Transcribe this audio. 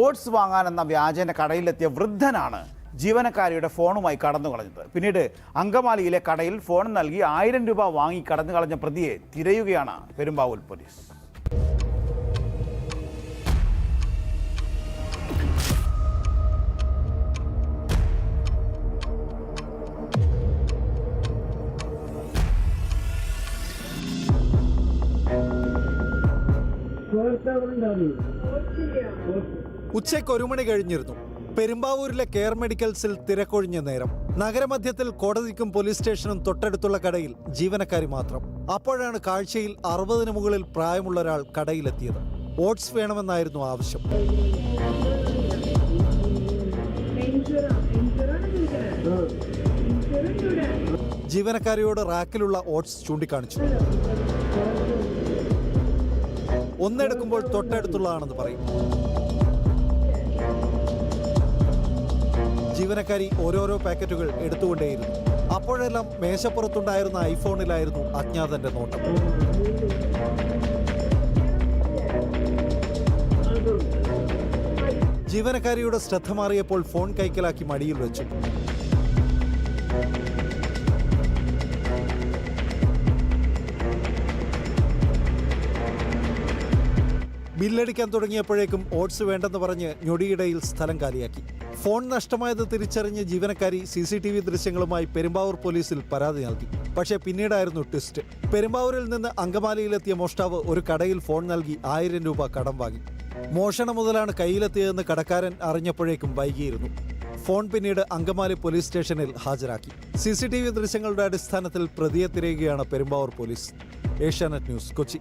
Oats വാങ്ങാനെന്ന വ്യാജേന കടയിലെത്തിയ വൃദ്ധനാണ് ജീവനക്കാരിയുടെ ഫോണുമായി കടന്നു കളഞ്ഞത്. പിന്നീട് അങ്കമാലിയിലെ കടയിൽ ഫോൺ നൽകി ആയിരം രൂപ വാങ്ങി കടന്നു കളഞ്ഞ പ്രതിയെ തിരയുകയാണ് പെരുമ്പാവൂർ പോലീസ്. ഉച്ചയ്ക്ക് ഒരു മണി കഴിഞ്ഞിരുന്നു. പെരുമ്പാവൂരിലെ കെയർ മെഡിക്കൽസിൽ തിരക്കൊഴിഞ്ഞ നേരം. നഗരമധ്യത്തിൽ കോടതിക്കും പോലീസ് സ്റ്റേഷനും തൊട്ടടുത്തുള്ള കടയിൽ ജീവനക്കാരി മാത്രം. അപ്പോഴാണ് കാഴ്ചയിൽ അറുപതിന് മുകളിൽ പ്രായമുള്ള ഒരാൾ കടയിലെത്തിയത്. ഓട്സ് വേണമെന്നായിരുന്നു ആവശ്യം. ജീവനക്കാരിയോട് റാക്കിലുള്ള ഓട്സ് ചൂണ്ടിക്കാണിച്ചു. ഒന്നെടുക്കുമ്പോൾ തൊട്ടടുത്തുള്ളതാണെന്ന് പറയും. ജീവനക്കാരി ഓരോരോ പാക്കറ്റുകൾ എടുത്തുകൊണ്ടേയിരുന്നു. അപ്പോഴെല്ലാം മേശപ്പുറത്തുണ്ടായിരുന്ന ഐഫോണിലായിരുന്നു അജ്ഞാതന്റെ നോട്ടം. ജീവനക്കാരിയുടെ ശ്രദ്ധ മാറിയപ്പോൾ ഫോൺ കൈക്കലാക്കി മടിയിൽ വെച്ചു. ബില്ലടിക്കാൻ തുടങ്ങിയപ്പോഴേക്കും ഓട്സ് വേണ്ടെന്ന് പറഞ്ഞ് ഞൊടിയിടയിൽ സ്ഥലം കാലിയാക്കി. ഫോൺ നഷ്ടമായത് തിരിച്ചറിഞ്ഞ് ജീവനക്കാരി സി സി ടി വി ദൃശ്യങ്ങളുമായി പെരുമ്പാവൂർ പോലീസിൽ പരാതി നൽകി. പക്ഷേ പിന്നീടായിരുന്നു ട്വിസ്റ്റ്. പെരുമ്പാവൂരിൽ നിന്ന് അങ്കമാലിയിലെത്തിയ മോഷ്ടാവ് ഒരു കടയിൽ ഫോൺ നൽകി ആയിരം രൂപ കടം വാങ്ങി. മോഷണ മുതലാണ് കയ്യിലെത്തിയതെന്ന് കടക്കാരൻ അറിഞ്ഞപ്പോഴേക്കും വൈകിയിരുന്നു. ഫോൺ പിന്നീട് അങ്കമാലി പോലീസ് സ്റ്റേഷനിൽ ഹാജരാക്കി. സി സി ടി വി ദൃശ്യങ്ങളുടെ അടിസ്ഥാനത്തിൽ പ്രതിയെ തിരയുകയാണ് Perumbavoor police. Asianet news Kochi.